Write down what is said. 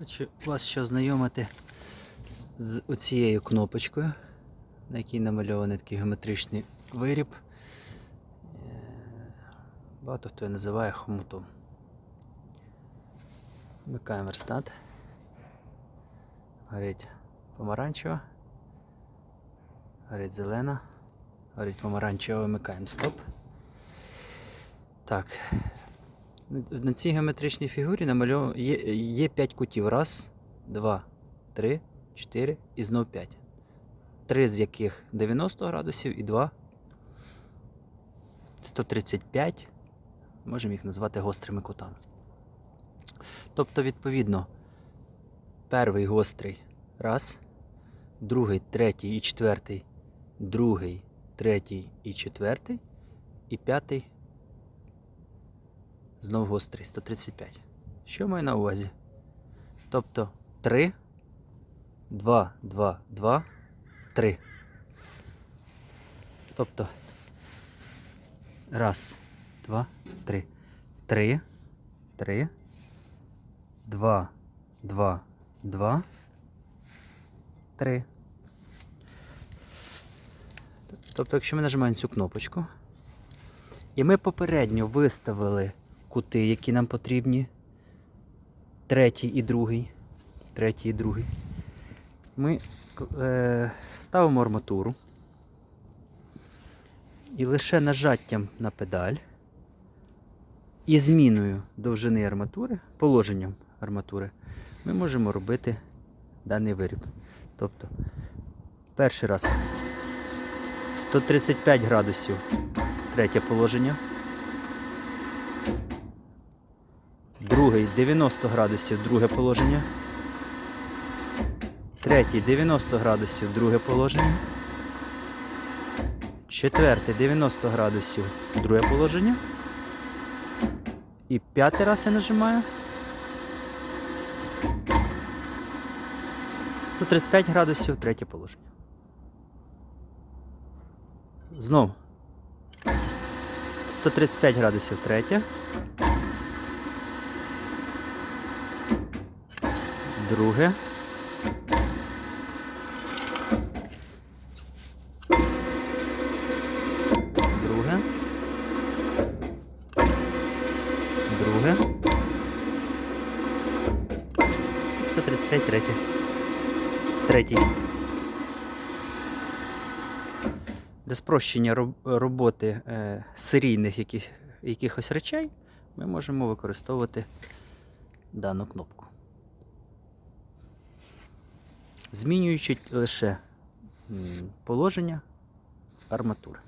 Хочу вас ще ознайомити з, з оцією кнопочкою, на якій намальований такий геометричний виріб. Е, Багато хто її називає хомутом. Вмикаємо верстат. Горить помаранчева. Горить зелена. Горить помаранчева, вимикаємо стоп. Так. На- цій геометричній фігурі намальовано є, є 5 кутів. Раз, два, три, чотири і знов 5. Три з яких 90 градусів і два 135. Можемо їх назвати гострими кутами. Тобто, відповідно, перший гострий раз, другий, третій і четвертий, другий, третій і четвертий, і п'ятий Знов гострий 135. Що маю на увазі? Тобто 3, 2, 2, 2, 3. Тобто. Раз, два, три. Три, три, два, два, два, три. Тобто, якщо ми нажимаємо цю кнопочку, і ми попередньо виставили кути, які нам потрібні. Третій і другий. Третій і другий. Ми е, ставимо арматуру. І лише нажаттям на педаль і зміною довжини арматури, положенням арматури, ми можемо робити даний виріб. Тобто, перший раз 135 градусів третє положення. Другий 90 градусів друге положення. Третій 90 градусів друге положення. Четвертий 90 градусів друге положення. І п'ятий раз я нажимаю. 135 градусів третє положення. Знов. 135 градусів третє. Друге. Друге. Друге. 135 третє. Третій. Для спрощення роботи е, серійних яких, якихось речей ми можемо використовувати дану кнопку. Змінюючи лише положення арматури.